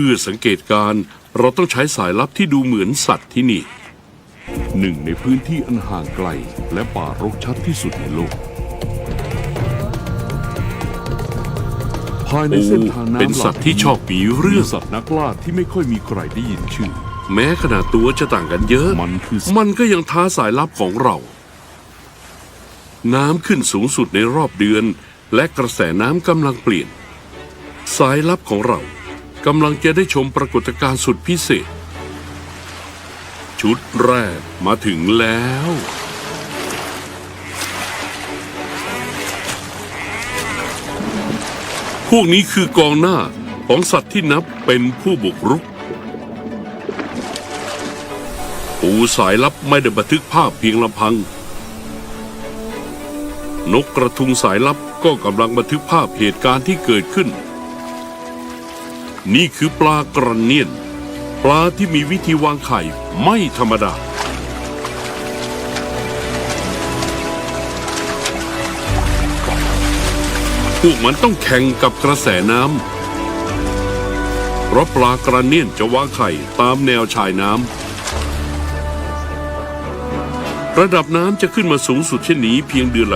พื่อสังเกตการณ์เราต้องใช้สายลับที่ดูเหมือนสัตว์ที่นี่ หนึ่งในพื้นที่อันห่างไกล และป่ารกชัดที่สุดในโลก ภายในเส้นทางน้ำเป็นสัตว์ที่ชอบมีเรื่อง มีสัตว์นักล่าที่ไม่ค่อยมีใครได้ยินชื่อ แม้ขนาดตัวจะต่างกันเยอะ มันคือมันก็ยังท้าสายลับของเรา น้ำขึ้นสูงสุดในรอบเดือน และกระแสน้ำกำลังเปลี่ยน สายลับของเรา กำลังจะได้ชมปรากฏการณ์สุดพิเศษ ชุดแรกมาถึงแล้ว พวกนี้คือกองหน้าของสัตว์ที่นับเป็นผู้บุกรุก ปูสายลับไม่ได้บันทึกภาพเพียงลำพัง นกกระทุงสายลับก็กำลังบันทึกภาพเหตุการณ์ที่เกิดขึ้น นี่คือปลากระเนียน ปลาที่มีวิธีวางไข่ไม่ธรรมดา พวกมันต้องแข่งกับกระแสน้ำเพราะปลากระเนียนจะวางไข่ตามแนวชายน้ำระดับน้ำจะขึ้นมาสูงสุดเช่นนี้เพียงเดือนละ